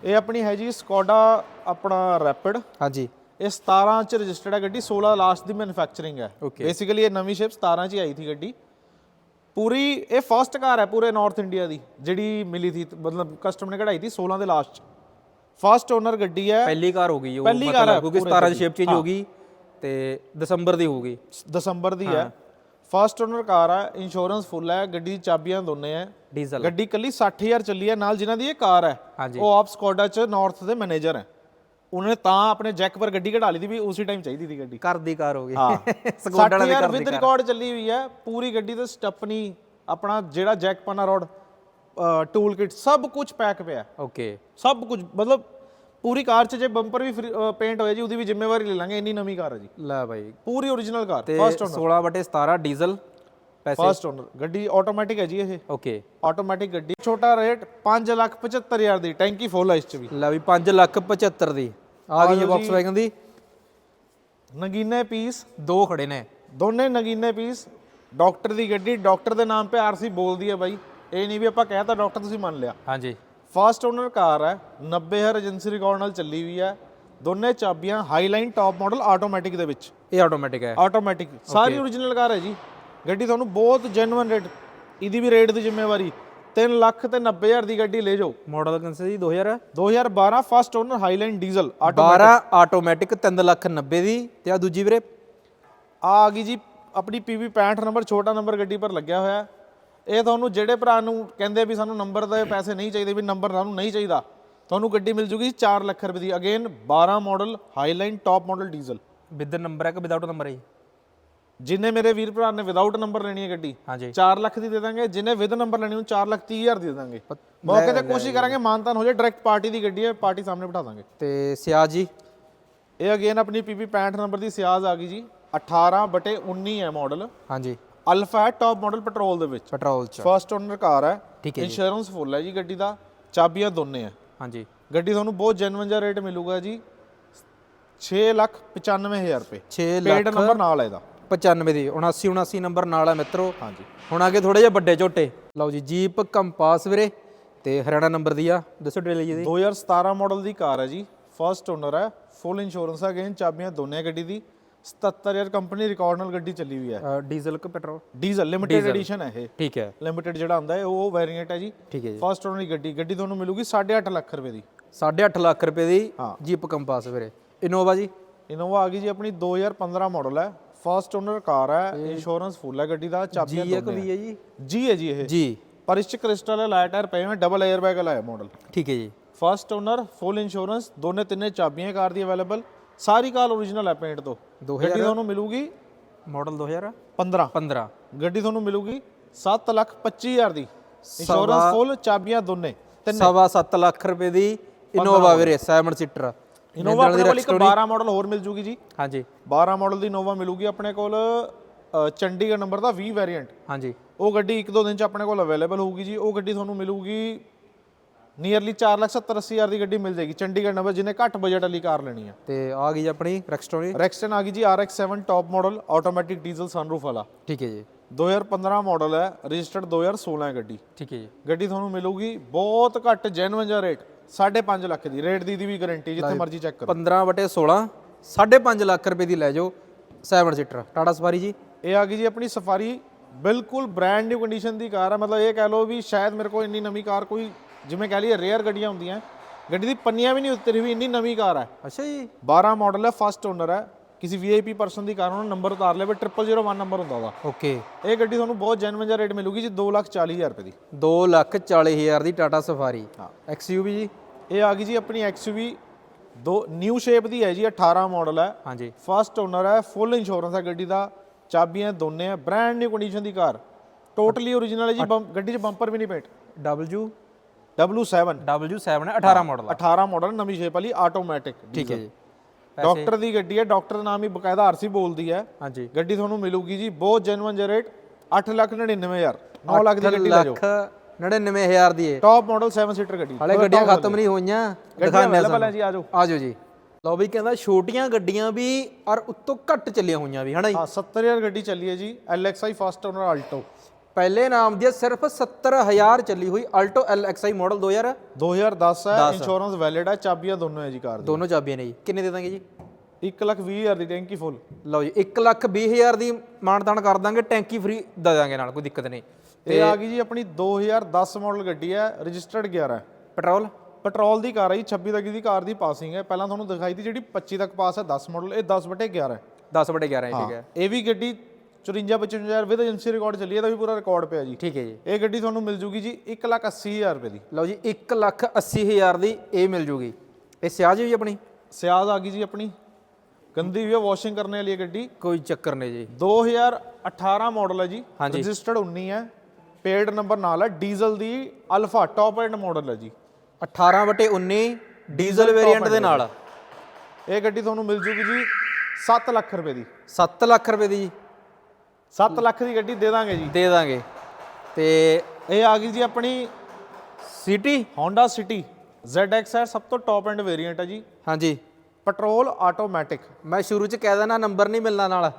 ਇਹ ਆਪਣੀ ਹੈ ਜੀ ਸਕੋਡਾ ਆਪਣਾ ਰੈਪਿਡ। ਹਾਂਜੀ। ਇਹ 17 ਚ ਰਜਿਸਟਰਡ ਹੈ ਗੱਡੀ 16 ਲਾਸਟ ਦੀ ਮੈਨੂਫੈਕਚਰਿੰਗ ਹੈ. ਬੇਸਿਕਲੀ ਇਹ ਨਵੀਂ ਸ਼ੇਪ 17 ਚ ਹੀ ਆਈ ਥੀ ਗੱਡੀ। ਪੂਰੀ ਇਹ ਫਰਸਟ ਕਾਰ ਹੈ ਪੂਰੇ ਨਾਰਥ ਇੰਡੀਆ ਦੀ ਜਿਹੜੀ ਮਿਲੀ ਥੀ ਮਤਲਬ ਕਸਟਮਰ ਨੇ ਕਢਾਈ ਥੀ 16 ਦੇ ਲਾਸਟ ਚ। ਫਰਸਟ ਓਨਰ ਗੱਡੀ ਹੈ। ਪਹਿਲੀ ਕਾਰ ਹੋ ਗਈ ਉਹ ਪਹਿਲੀ ਕਾਰ ਹੈ ਕਿਉਂਕਿ ਪੂਰੇ 17 ਦੀ ਸ਼ੇਪ ਚੇਂਜ ਹੋ ਗਈ ਤੇ ਦਸੰਬਰ ਦੀ ਹੋ ਗਈ। ਦਸੰਬਰ ਦੀ ਹੈ। ਫਰਸਟ ਓਨਰ ਕਾਰ ਹੈ ਇੰਸ਼ੋਰੈਂਸ ਫੁੱਲ ਹੈ ਗੱਡੀ ਦੀ ਚਾਬੀਆਂ ਦੋਨੇ ਹੈ। ਡੀਜ਼ਲ ਗੱਡੀ ਕੱਲੀ 60000 ਚੱਲੀ ਹੈ ਨਾਲ ਜਿਨ੍ਹਾਂ ਦੀ ਇਹ ਕਾਰ ਹੈ ਉਹ ਆਪ ਸਕੋਡਾ ਚ ਨਾਰਥ ਦੇ ਮੈਨੇਜਰ ਹੈ। ਉਹਨਾਂ ਨੇ ਤਾਂ ਆਪਣੇ ਜੈਕ ਪਰ ਗੱਡੀ ਕਢਾ ਲਈ ਦੀ ਵੀ ਉਸੇ ਟਾਈਮ ਚਾਹੀਦੀ ਸੀ ਗੱਡੀ। ਘਰ ਦੀ ਕਾਰ ਹੋ ਗਈ। ਹਾਂ। ਸਕੋਡਾ ਵਾਲਾ 60 ਵੀ ਘਰ ਦੀ ਰਿਕਾਰਡ ਚੱਲੀ ਹੋਈ ਹੈ। ਪੂਰੀ ਗੱਡੀ ਤੇ ਸਟੱਪਨੀ ਆਪਣਾ ਜਿਹੜਾ ਜੈਕ ਪਾਨਾ ਰੋਡ ਟੂਲ ਕਿਟ ਸਭ ਕੁਝ ਪੈਕ ਪਿਆ। ਓਕੇ ਸਭ ਕੁਝ ਮਤਲਬ ਪੂਰੀ ਕਾਰ 'ਚ ਜੇ ਬੰਪਰ ਵੀ ਪੇਂਟ ਹੋਇਆ ਜੀ ਉਹਦੀ ਵੀ ਜ਼ਿੰਮੇਵਾਰੀ ਲੈ ਲਾਂਗੇ। ਇੰਨੀ ਨਵੀਂ ਕਾਰ ਹੈ ਜੀ। ਲੈ ਬਾਈ। ਪੂਰੀ ਓਰੀਜਨਲ ਕਾਰ ਫਸਟ 16 ਬਟੇ 17 ਡੀਜ਼ਲ ਪੈਸੇ। ਫਸਟ ਓਨਰ ਗੱਡੀ ਆਟੋਮੈਟਿਕ ਹੈ ਜੀ ਇਹ। ਓਕੇ ਆਟੋਮੈਟਿਕ ਗੱਡੀ ਛੋਟਾ ਰੇਟ 575000 ਦੀ ਟੈਂਕੀ ਫੁੱਲ ਹੈ ਇਸ 'ਚ ਵੀ। ਲੈ ਵੀ 5 ਲੱਖ 75 ਦੀ। ਆ ਗਈ ਹੈ ਵੈਗਨ ਦੀ। ਨਗੀਨੇ ਪੀਸ ਦੋ ਖੜੇ ਨੇ। ਦੋਨੇ ਨਗੀਨੇ ਪੀਸ ਡਾਕਟਰ ਦੀ ਗੱਡੀ ਡਾਕਟਰ ਦੇ ਨਾਮ ਤੇ ਆਰਸੀ ਬੋਲਦੀ ਹੈ ਬਾਈ। ਇਹ ਨਹੀਂ ਵੀ ਆਪਾਂ ਕਹਿਤਾ ਡਾਕਟਰ ਤੁਸੀਂ ਮੰਨ ਲਿਆ। ਹਾਂਜੀ। ਫਸਟ ਓਨਰ ਕਾਰ ਹੈ 90000 ਏਜੰਸੀ ਰਿਕਾਰਡ ਨਾਲ ਚੱਲੀ ਹੋਈ ਹੈ। ਦੋਨੇ ਚਾਬੀਆਂ ਹਾਈਲਾਈਨ ਟਾਪ ਮਾਡਲ ਆਟੋਮੈਟਿਕ ਦੇ ਵਿੱਚ। ਇਹ ਆਟੋਮੈਟਿਕ ਹੈ। ਆਟੋਮੈਟਿਕ ਸਾਰੀ ਓਰੀਜਨਲ ਕਾਰ ਹੈ ਜੀ। ਗੱਡੀ ਤੁਹਾਨੂੰ ਬਹੁਤ ਜੈਨੂਇਨ ਰੇਟ ਇਹਦੀ ਵੀ ਰੇਟ ਦੀ ਜ਼ਿੰਮੇਵਾਰੀ। 3 ਲੱਖ ਤੇ 90000 ਦੀ ਗੱਡੀ ਲੈ ਜਾਓ। ਮਾਡਲ ਕਿੰਨਾ ਸੀ? 2000 2012 first owner highline diesel 12 automatic 3 lakh 90 ਦੀ। ਤੇ ਆ ਦੂਜੀ ਵੀਰੇ? ਆ ਆ ਗਈ ਜੀ ਆਪਣੀ PV 65 ਨੰਬਰ ਛੋਟਾ ਨੰਬਰ ਗੱਡੀ ਪਰ ਲੱਗਿਆ ਹੋਇਆ। ਇਹ ਤੁਹਾਨੂੰ ਜਿਹੜੇ ਭਰਾ ਨੂੰ ਕਹਿੰਦੇ ਵੀ ਸਾਨੂੰ ਨੰਬਰ ਦੇ ਪੈਸੇ ਨਹੀਂ ਚਾਹੀਦੇ ਵੀ ਨੰਬਰ ਸਾਨੂੰ ਨਹੀਂ ਚਾਹੀਦਾ ਤੁਹਾਨੂੰ ਗੱਡੀ ਮਿਲ ਜੂਗੀ 4 ਲੱਖ ਰੁਪਏ ਦੀ। Again 12 model highline top model diesel with number ਹੈ ਕਿ ਵਿਦਆਊਟ ਨੰਬਰ ਹੈ ਜੀ? ਜਿੰਨੇ ਮੇਰੇ ਵੀਰ ਭਰਾ ਨੇ ਵਿਦਆਊਟ ਨੰਬਰ ਲੈਣੀ ਹੈ ਗੱਡੀ ਹਾਂਜੀ। 4 ਲੱਖ ਦੀ ਦੇ ਦਾਂਗੇ ਜਿੰਨੇ ਵਿਦ ਨੰਬਰ ਲੈਣੀ ਉਹਨੂੰ 4 ਲੱਖ 30 ਹਜ਼ਾਰ ਦੀ ਦੇ ਦਾਂਗੇ। ਮੌਕੇ ਤੇ ਕੋਸ਼ਿਸ਼ ਕਰਾਂਗੇ ਮਾਨਤਾਨ ਹੋ ਜਾਏ ਡਾਇਰੈਕਟ ਪਾਰਟੀ ਦੀ ਗੱਡੀ ਹੈ ਪਾਰਟੀ ਸਾਹਮਣੇ ਬਿਠਾ ਦਾਂਗੇ। ਤੇ ਸਿਆਜ ਜੀ? ਇਹ ਅਗੇਨ ਆਪਣੀ PV 65 ਨੰਬਰ ਦੀ ਸਿਆਜ਼ ਆ ਗਈ ਜੀ। 18 ਬਟੇ 19 ਹੈ ਮਾਡਲ ਹਾਂਜੀ। ਅਲਫਾ ਹੈ ਟਾਪ ਮਾਡਲ ਪੈਟਰੋਲ ਦੇ ਵਿੱਚ। ਪੈਟਰੋਲ ਚ। ਫਸਟ ਓਨਰ ਕਾਰ ਹੈ। ਠੀਕ ਹੈ। ਇੰਸ਼ੋਰੈਂਸ ਫੁੱਲ ਹੈ ਜੀ ਗੱਡੀ ਦਾ। ਚਾਬੀਆਂ ਦੋਨੇ ਹੈ। ਹਾਂਜੀ। ਗੱਡੀ ਤੁਹਾਨੂੰ ਬਹੁਤ ਜੈਨੂਇਨ ਜਿਹਾ ਰੇਟ ਮਿਲੂਗਾ ਜੀ। 6 ਲੱਖ 95000 ਰੁਪਏ। 6 ਪੇਡ ਲੱਖ ਨੰਬਰ ਨਾਲ ਹੈ ਇਹਦਾ। 95 ਦੀ 79 79 ਨੰਬਰ ਨਾਲ ਹੈ ਮਿੱਤਰੋ। ਹਾਂਜੀ। ਹੁਣ ਅੱਗੇ ਥੋੜੇ ਜਿਹਾ ਵੱਡੇ ਝੋਟੇ। ਲਓ ਜੀ ਜੀਪ ਕੰਪਾਸ ਵੀਰੇ ਤੇ ਹਰਿਆਣਾ ਨੰਬਰ ਦੀ ਆ। ਦੱਸੋ ਡਿਟੇਲ ਜੀ ਦੀ 2017 ਮਾਡਲ ਦੀ ਕਾਰ ਹੈ ਜੀ। ਫਸਟ ਓਨਰ ਹੈ ਫੁੱਲ ਇੰਸ਼ੋਰੈਂਸ ਹੈ ਅਗੇਨ ਚਾਬੀਆਂ ਦੋਨੇ ਗੱਡੀ ਦੀ। 77000 ਕੰਪਨੀ ਰਿਕਾਰਡ ਨਾਲ ਗੱਡੀ ਚੱਲੀ ਹੋਈ ਹੈ। ਡੀਜ਼ਲ ਕਿ ਪੈਟਰੋਲ ਡੀਜ਼ਲ ਲਿਮਿਟਿਡ ਐਡੀਸ਼ਨ ਹੈ ਇਹ। ਠੀਕ ਹੈ। ਲਿਮਿਟਿਡ ਜਿਹੜਾ ਹੁੰਦਾ ਹੈ ਉਹ ਵੇਰੀਐਂਟ ਹੈ ਜੀ। ਠੀਕ ਹੈ ਜੀ। ਫਸਟ ਓਨਰ ਦੀ ਗੱਡੀ ਗੱਡੀ ਤੁਹਾਨੂੰ ਮਿਲੂਗੀ 8.5 ਲੱਖ ਰੁਪਏ ਦੀ। 8.5 ਲੱਖ ਰੁਪਏ ਦੀ। ਜੀਪ ਕੰਪਾਸ ਵੀਰੇ। ਇਨੋਵਾ ਜੀ? ਇਨੋਵਾ ਆ ਗਈ ਜੀ ਆਪਣੀ 2015 ਮਾਡਲ ਹੈ। ਫਸਟ ਓਨਰ ਕਾਰ ਹੈ ਇੰਸ਼ੋਰੈਂਸ ਫੁੱਲ ਹੈ ਗੱਡੀ ਦਾ ਚਾਬੀਆਂ ਜੀ ਇੱਕ ਵੀ ਹੈ ਜੀ? ਜੀ ਹੈ ਜੀ ਇਹ। ਜੀ ਪਰ ਇਸ ਚ ਕ੍ਰਿਸਟਲ ਹੈ ਲਾਈਟ ਟਾਇਰ ਪਏ ਹੋਏ ਡਬਲ 에ਅਰ ਬੈਗ ਵਾਲਾ ਹੈ ਮਾਡਲ ਠੀਕ ਹੈ ਜੀ। ਫਸਟ ਓਨਰ ਫੁੱਲ ਇੰਸ਼ੋਰੈਂਸ ਦੋਨੇ ਤਿੰਨੇ ਚਾਬੀਆਂ ਕਾਰ ਦੀ ਅਵੇਲੇਬਲ ਸਾਰੀ ਕਾਰ ਓਰੀਜਨਲ ਹੈ ਪੇਂਟ ਤੋਂ। 2000 ਗੱਡੀ ਤੁਹਾਨੂੰ ਮਿਲੂਗੀ ਮਾਡਲ 2015 15 ਗੱਡੀ ਤੁਹਾਨੂੰ ਮਿਲੂਗੀ 7 ਲੱਖ 25 ਹਜ਼ਾਰ ਦੀ। ਸਵਾ- ਇੰਸ਼ੋਰੈਂਸ ਫੁੱਲ ਚਾਬੀਆਂ ਦੋਨੇ ਤਿੰਨ। ਸਵਾ 7 ਲੱਖ ਰੁਪਏ ਦੀ ਇਨੋਵਾ ਵੀਰੇ 7 ਸੀਟਰ ਇਨੋਵਾ ਆਪਣੇ ਕੋਲ ਇੱਕ 12 ਮਾਡਲ ਹੋਰ ਮਿਲ ਜੂਗੀ ਜੀ। ਹਾਂਜੀ। 12 ਮਾਡਲ ਦੀ ਇਨੋਵਾ ਮਿਲੂਗੀ ਆਪਣੇ ਕੋਲ ਚੰਡੀਗੜ੍ਹ ਨੰਬਰ ਦਾ 20 ਵੇਰੀਐਂਟ ਹਾਂਜੀ। ਉਹ ਗੱਡੀ ਇੱਕ ਦੋ ਦਿਨ ਚ ਆਪਣੇ ਕੋਲ ਅਵੇਲੇਬਲ ਹੋਊਗੀ ਜੀ। ਉਹ ਗੱਡੀ ਤੁਹਾਨੂੰ ਮਿਲੂਗੀ ਨੀਅਰਲੀ 4 ਲੱਖ 70 ਅੱਸੀ ਹਜ਼ਾਰ ਦੀ ਗੱਡੀ ਮਿਲ ਜਾਏਗੀ। ਚੰਡੀਗੜ੍ਹ ਨੰਬਰ ਜਿਹਨੇ ਘੱਟ ਬਜਟ ਵਾਲੀ ਕਾਰ ਲੈਣੀ ਹੈ ਤੇ ਆ ਗਈ ਜੀ ਆਪਣੀ ਰੈਕਸਟੋਰੀ ਰੈਕਸਟਨ ਆ ਗਈ ਜੀ RX7 top model automatic diesel sunroof ਵਾਲਾ। ਠੀਕ ਹੈ ਜੀ। 2015 ਮਾਡਲ ਹੈ ਰਜਿਸਟਰਡ 2016 ਹੈ ਗੱਡੀ। ਠੀਕ ਹੈ ਜੀ। ਗੱਡੀ ਤੁਹਾਨੂੰ ਮਿਲੂਗੀ ਬਹੁਤ ਘੱਟ ਜੈਨੂਇਨ ਜਿਹਾ ਰੇਟ 5.5 ਲੱਖ ਦੀ। ਰੇਟ ਦੀ ਦੀ ਵੀ ਗਾਰੰਟੀ ਜਿੱਥੇ ਮਰਜ਼ੀ ਚੈੱਕ ਕਰੋ। 15 ਬਟੇ 16 5.5 ਲੱਖ ਰੁਪਏ ਦੀ ਲੈ ਜਾਓ 7 ਸੀਟਰ ਟਾਟਾ ਸਫਾਰੀ ਜੀ। ਇਹ ਆ ਗਈ ਜੀ ਆਪਣੀ ਸਫਾਰੀ ਬਿਲਕੁਲ ਬ੍ਰਾਂਡ ਨਿਊ ਕੰਡੀਸ਼ਨ ਦੀ ਕਾਰ ਹੈ ਮਤਲਬ ਇਹ ਕਹਿ ਲਓ ਵੀ ਸ਼ਾਇਦ ਮੇਰੇ ਕੋਲ ਇੰਨੀ ਨਵੀਂ ਕਾਰ ਕੋਈ ਜਿਵੇਂ ਕਹਿ ਲਈਏ ਰੇਅਰ ਗੱਡੀਆਂ ਹੁੰਦੀਆਂ ਗੱਡੀ ਦੀ ਪੰਨੀਆਂ ਵੀ ਨਹੀਂ ਉਤਰੀ ਵੀ ਇੰਨੀ ਨਵੀਂ ਕਾਰ ਹੈ ਅੱਛਾ ਜੀ। 12 ਮਾਡਲ ਹੈ ਫਸਟ ਓਨਰ ਹੈ ਕਿਸੇ ਵੀਆਈਪੀ ਪਰਸਨ ਦੀ ਕਾਰ ਉਹਨਾਂ ਨੰਬਰ ਉਤਾਰ ਲਿਆ ਵੀ 0001 ਨੰਬਰ ਹੁੰਦਾ ਉਹਦਾ। ਓਕੇ ਇਹ ਗੱਡੀ ਤੁਹਾਨੂੰ ਬਹੁਤ ਜੈਨੂਇਨ ਜਿਹਾ ਰੇਟ ਮਿਲੂਗੀ ਜੀ 240000 ਰੁਪਏ ਦੀ। 2 ਲੱਖ 40 ਹਜ਼ਾਰ ਦੀ ਟਾਟਾ ਸਫਾਰੀ ਐਕਸਯੂਵੀ ਜੀ? ਇਹ ਆ ਗਈ ਜੀ ਆਪਣੀ XUV ਦੋ ਨਿਊ ਸ਼ੇਪ ਦੀ ਹੈ ਜੀ 18 ਮਾਡਲ ਹੈ। ਹਾਂਜੀ। ਫਸਟ ਓਨਰ ਹੈ ਫੁੱਲ ਇੰਸ਼ੋਰੈਂਸ ਹੈ ਗੱਡੀ ਦਾ। ਚਾਬੀਆਂ ਦੋਨੇ ਹੈ ਬ੍ਰਾਂਡ ਨਿਊ ਕੰਡੀਸ਼ਨ ਦੀ ਕਾਰ। ਟੋਟਲੀ ਓਰੀਜਨਲ ਹੈ ਜੀ ਗੱਡੀ 'ਚ ਬੰਪਰ ਵੀ ਨਹੀਂ paint W? W7 W7 18 model 18 model ਨਵੀਂ ਸ਼ੇਪ ਵਾਲੀ ਆਟੋਮੈਟਿਕ ਠੀਕ ਹੈ ਜੀ। ਡਾਕਟਰ ਦੀ ਗੱਡੀ ਹੈ ਡਾਕਟਰ ਦਾ ਨਾਮ ਹੀ ਬਕਾਇਦਾ ਆਰਸੀ ਬੋਲਦੀ ਹੈ। ਹਾਂਜੀ। ਗੱਡੀ ਤੁਹਾਨੂੰ ਮਿਲੂਗੀ ਜੀ ਬਹੁਤ ਜੈਨੂਇਨ ਜਿਹਾ ਰੇਟ 8 ਲੱਖ 99000 9 ਲੱਖ ਦੀ ਗੱਡੀ ਲੈ ਜਾਓ। ਲੱਖ 99 ਹਜ਼ਾਰ ਦੀ ਹੈ ਟਾਪ ਮਾਡਲ 7 ਸੀਟਰ ਗੱਡੀ ਹਾਲੇ ਗੱਡੀਆਂ ਖਤਮ ਨਹੀਂ ਹੋਈਆਂ ਅਵੇਲੇਬਲ ਹੈ ਜੀ ਆ ਜਾਓ। ਆਜੋ ਜੀ। ਲਓ ਵੀ ਕਹਿੰਦਾ ਛੋਟੀਆਂ ਗੱਡੀਆਂ ਵੀ ਔਰ ਉੱਤੋਂ ਘੱਟ ਚੱਲੀਆਂ ਹੋਈਆਂ ਵੀ ਹਨਾ ਜੀ? ਹਾਂ 70000 ਗੱਡੀ ਚੱਲੀ ਹੈ ਜੀ LXI ਫਸਟ ਓਨਰ ਆਲਟੋ ਪਹਿਲੇ ਨਾਮ ਦੀ ਸਿਰਫ 70000 ਚੱਲੀ ਹੋਈ ਆਲਟੋ LXI ਮਾਡਲ 2000 2010 ਹੈ ਇੰਸ਼ੋਰੈਂਸ ਵੈਲਿਡ ਹੈ ਚਾਬੀਆਂ ਦੋਨੋਂ ਹੈ ਜੀ ਕਾਰ ਦੀ ਦੋਨੋਂ ਚਾਬੀਆਂ ਨੇ ਜੀ। ਕਿੰਨੇ ਦੇ ਦਾਂਗੇ ਜੀ? 1 ਲੱਖ 20 ਹਜ਼ਾਰ ਦੀ ਟੈਂਕੀ ਫੁੱਲ ਲਓ ਜੀ 1 ਲੱਖ 20 ਹਜ਼ਾਰ ਦੀ ਮਾਨਤਾਨ ਕਰ ਦਾਂਗੇ ਟੈਂਕੀ ਫ੍ਰੀ ਦੇ ਦਾਂਗੇ ਨਾਲ ਕੋਈ ਦਿੱਕਤ ਨਹੀਂ। ਇਹ ਆ ਗਈ ਜੀ ਆਪਣੀ 2010 ਮਾਡਲ ਗੱਡੀ ਹੈ ਰਜਿਸਟਰਡ 11 ਹੈ। ਪੈਟਰੋਲ? ਪੈਟਰੋਲ ਦੀ ਕਾਰ ਹੈ ਜੀ 26 ਤੱਕ ਦੀ ਕਾਰ ਦੀ ਪਾਸਿੰਗ ਹੈ। ਪਹਿਲਾਂ ਤੁਹਾਨੂੰ ਦਿਖਾਈ ਦੀ ਜਿਹੜੀ 25 ਤੱਕ ਪਾਸ ਹੈ 10 ਮਾਡਲ ਇਹ 10 ਬਟੇ 11 ਹੈ। 10 ਬਟੇ 11 ਠੀਕ ਹੈ ਇਹ ਵੀ ਗੱਡੀ 54 55000 ਵਿਦ ਏਜੰਸੀ ਰਿਕਾਰਡ ਚੱਲੀ ਹੈ ਇਹਦਾ ਵੀ ਪੂਰਾ ਰਿਕਾਰਡ ਪਿਆ ਜੀ। ਠੀਕ ਹੈ ਜੀ। ਇਹ ਗੱਡੀ ਤੁਹਾਨੂੰ ਮਿਲ ਜੂਗੀ ਜੀ 1 ਲੱਖ 80 ਹਜ਼ਾਰ ਰੁਪਏ ਦੀ। ਲਓ ਜੀ 1 ਲੱਖ 80 ਹਜ਼ਾਰ ਦੀ ਇਹ ਮਿਲ ਜੂਗੀ। ਇਹ ਸਿਆਜ ਵੀ ਆਪਣੀ? ਸਿਆਜ਼ ਆ ਗਈ ਜੀ ਆਪਣੀ। ਗੰਦੀ ਵੀ ਵਾਸ਼ਿੰਗ ਕਰਨ ਵਾਲੀ ਹੈ ਗੱਡੀ। ਕੋਈ ਚੱਕਰ ਨਹੀਂ ਜੀ। 2018 ਮਾਡਲ ਹੈ ਜੀ। ਰਜਿਸਟਰਡ 19 ਹੈ। ਪੇਡ ਨੰਬਰ ਨਾਲ ਹੈ। ਡੀਜ਼ਲ ਦੀ ਅਲਫਾ ਟੌਪ ਐਂਡ ਮਾਡਲ ਹੈ ਜੀ। 18 ਬਟੇ 19 ਡੀਜ਼ਲ ਵੇਰੀਐਂਟ ਦੇ ਨਾਲ। ਇਹ ਗੱਡੀ ਤੁਹਾਨੂੰ ਮਿਲ ਜੂਗੀ ਜੀ 7 ਲੱਖ ਰੁਪਏ ਦੀ। 7 ਲੱਖ ਰੁਪਏ ਦੀ 7 ਲੱਖ ਦੀ ਗੱਡੀ ਦੇ ਦਾਂਗੇ ਜੀ। ਦੇ ਦਾਂਗੇ। ਤੇ ਇਹ ਆ ਗਈ ਜੀ ਆਪਣੀ ਸਿਟੀ? Honda City ZX ਹੈ ਸਭ ਤੋਂ ਟੌਪ ਐਂਡ ਵੇਰੀਐਂਟ ਹੈ ਜੀ। ਹਾਂਜੀ। ਪੈਟਰੋਲ ਆਟੋਮੈਟਿਕ ਮੈਂ ਸ਼ੁਰੂ ਚ ਕਹਿ ਦੇਣਾ ਨੰਬਰ ਨਹੀਂ ਮਿਲਣਾ ਨਾਲ।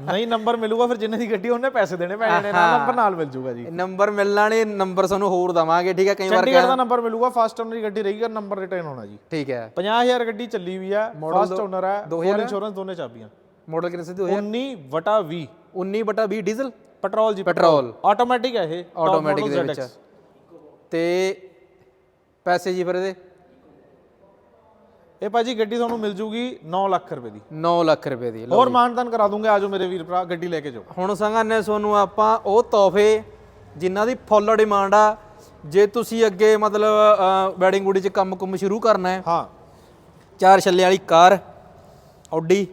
ਨਹੀਂ ਨੰਬਰ ਮਿਲੂਗਾ ਫਿਰ ਜਿੰਨੇ ਦੀ ਗੱਡੀ ਉਹਨੇ ਪੈਸੇ ਦੇਣੇ ਪੈ ਜਾਣੇ ਨਾ ਨੰਬਰ ਨਾਲ ਮਿਲ ਜੂਗਾ ਜੀ। ਨੰਬਰ ਮਿਲਣਾ ਨਹੀਂ ਨੰਬਰ ਤੁਹਾਨੂੰ ਹੋਰ ਦਵਾਂਗੇ ਠੀਕ ਹੈ? ਕਈ ਵਾਰ ਚੰਡੀਗੜ੍ਹ ਦਾ ਨੰਬਰ ਮਿਲੂਗਾ ਫਸਟ ਓਨਰ ਦੀ ਗੱਡੀ ਰਹੀ ਹੈ ਨੰਬਰ ਰਿਟਰਨ ਹੋਣਾ ਜੀ। ਠੀਕ ਹੈ। 50000 ਗੱਡੀ ਚੱਲੀ ਵੀ ਹੈ ਫਸਟ ਓਨਰ ਹੈ ਫੁੱਲ ਇੰਸ਼ੋਰੈਂਸ ਦੋਨੇ ਚਾਬੀਆਂ। ਮਾਡਲ ਕਿੰਨੇ ਸੀ? 19 ਵਟਾ 20 19 ਬਟਾ 20 ਡੀਜ਼ਲ? ਪੈਟਰੋਲ ਜੀ ਪੈਟਰੋਲ। ਆਟੋਮੈਟਿਕ ਹੈ ਇਹ। ਆਟੋਮੈਟਿਕ ਦੇ ਵਿੱਚ ਤੇ ਪੈਸੇ ਜੀ ਫਿਰ ਇਹਦੇ? ਇਹ ਭਾਜੀ ਗੱਡੀ ਤੁਹਾਨੂੰ ਮਿਲ ਜੂਗੀ 9 ਲੱਖ ਰੁਪਏ ਦੀ। 9 ਲੱਖ ਰੁਪਏ ਦੀ ਹੋਰ ਮਾਨਦਾਨ ਕਰਾ ਦੂੰਗੇ ਆਜੋ ਮੇਰੇ ਵੀਰ ਭਰਾ ਗੱਡੀ ਲੈ ਕੇ ਜਾਓ। ਹੁਣ ਸੰਗਾਨੇ ਤੁਹਾਨੂੰ ਆਪਾਂ ਉਹ ਤੋਹਫੇ ਜਿਨ੍ਹਾਂ ਦੀ ਫੁੱਲ ਡਿਮਾਂਡ ਆ। ਜੇ ਤੁਸੀਂ ਅੱਗੇ ਮਤਲਬ ਵੈਡਿੰਗ ਗੁੱਡੀ 'ਚ ਕੰਮ ਕੁੰਮ ਸ਼ੁਰੂ ਕਰਨਾ ਹੈ। ਹਾਂ। ਚਾਰ ਛੱਲੇ ਵਾਲੀ ਕਾਰ ਆਡੀ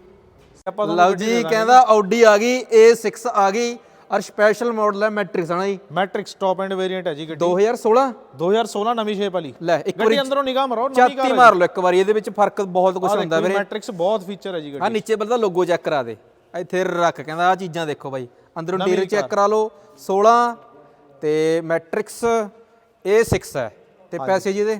ਲਓ ਜੀ ਕਹਿੰਦਾ ਆਡੀ ਆ ਗਈ A6 ਆ ਗਈ ਔਰ ਸਪੈਸ਼ਲ ਮਾਡਲ ਹੈ ਮੈਟ੍ਰਿਕਸ ਹਨਾ ਜੀ? ਮੈਟ੍ਰਿਕਸ ਟੌਪ ਐਂਡ ਵੇਰੀਐਂਟ ਹੈ ਜੀ ਗੱਡੀ। 2016 2016 ਨਵੀਂ ਸ਼ੇਪ ਵਾਲੀ ਲੈ ਇੱਕ ਵਾਰੀ ਅੰਦਰੋਂ ਨਿਗਾਹ ਮਾਰੋ ਨਵੀਂ ਚਾਤੀ ਮਾਰ ਲਓ ਇੱਕ ਵਾਰੀ ਇਹਦੇ ਵਿੱਚ ਫ਼ਰਕ ਬਹੁਤ ਕੁਝ ਹੁੰਦਾ ਵੀਰੇ। ਮੈਟ੍ਰਿਕਸ ਬਹੁਤ ਫੀਚਰ ਹੈ ਜੀ ਆ ਗੱਡੀ। ਨੀਚੇ ਬਲਦਾ ਲੋਗੋ ਚੈੱਕ ਕਰਾ ਦੇ। ਇੱਥੇ ਰੱਖ ਕਹਿੰਦਾ ਆ ਚੀਜ਼ਾਂ ਦੇਖੋ ਬਾਈ। ਅੰਦਰੋਂ ਇੰਟੀਰੀਅਰ ਚੈੱਕ ਕਰਾ। ਲਓ 16 ਤੇ ਮੈਟ੍ਰਿਕਸ A6 ਹੈ। ਤੇ ਪੈਸੇ ਜੀ ਇਹਦੇ?